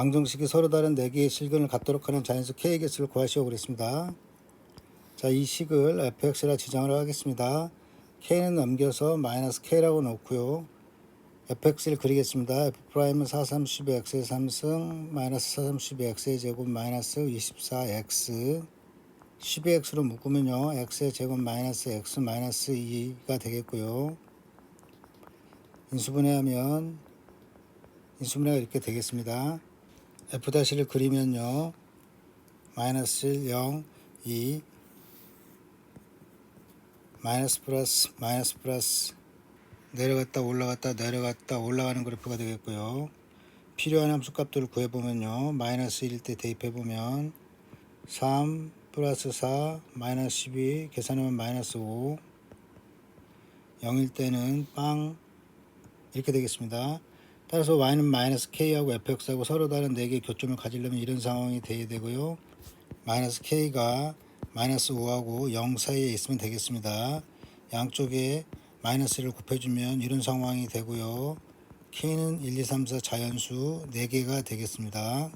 방정식이 서로 다른 4개의 실근을 갖도록 하는 자연수 K의 개수를 구하시오 그랬습니다. 자, 이 식을 fx라 지정을 하겠습니다. K는 넘겨서 마이너스 K라고 놓고요. fx를 그리겠습니다. f'은 4, 3, 12x의 3승 마이너스 4, 3, 12x의 제곱 마이너스 24x 12x로 묶으면요. x의 제곱 마이너스 x 마이너스 2가 되겠고요. 인수분해하면 인수분해가 이렇게 되겠습니다. F-를 그리면요. 마이너스 1, 0, 2 마이너스 플러스 마이너스 플러스 내려갔다 올라갔다 내려갔다 올라가는 그래프가 되겠고요. 필요한 함수 값들을 구해보면요. 마이너스 1일 때 대입해보면 3 플러스 4 마이너스 12 계산하면 마이너스 5 0일 때는 빵 이렇게 되겠습니다. 따라서 y는 마이너스 k하고 fx하고 서로 다른 4개의 교점을 가지려면 이런 상황이 돼야 되고요. 마이너스 k가 마이너스 5하고 0 사이에 있으면 되겠습니다. 양쪽에 마이너스를 곱해주면 이런 상황이 되고요. k는 1, 2, 3, 4 자연수 4개가 되겠습니다.